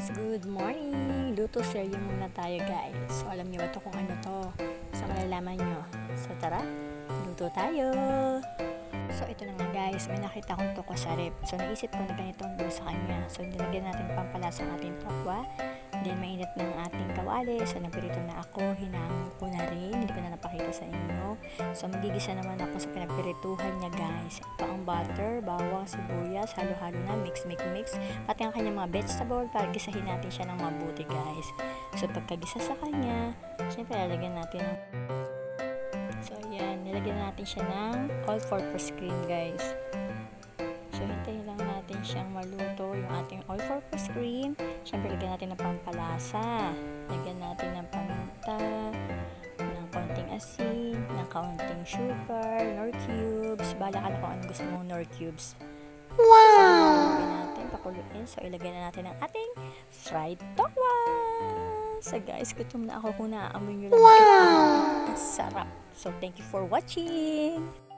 guys! Good morning! Luto serye muna tayo guys. So alam niyo ba to kung ano to? So malalaman nyo. So tara, luto tayo! So ito na nga guys, may nakita akong toko sa rep. So naisip ko na ganitong gawin sa kanya. So nilagyan natin pampalasa ang ating. Then mainit ang ating kawali. So nagpirito na ako, hinangon ko na rin. Hindi ko na napakita sa inyo. So magigisa naman ako sa pinagpirituhan niya guys. Ito ang butter, bawang, sibuyas, halo-halo na, mix, mix, mix. Pati ang kanyang mga vegetable para gisahin natin siya ng mabuti guys. So pagkagisa sa kanya, syempre lalagyan natin ng So ayan, nilagyan na natin siya ng all-purpose cream guys. So hintayin lang natin siyang maluto yung ating all-purpose cream. Siyempre lagyan natin ng pampalasa. Lagyan natin ng paminta, ng konting asin, ng kaunting sugar, nor cubes. Bala ka na kung ano gusto mong nor cubes. Wow! So, natin, pakuluin. So, ilagay na natin ang ating fried tokwa. So, guys, gutom na ako kung naaamoy nyo lang. Wow! Ang sarap. So, thank you for watching.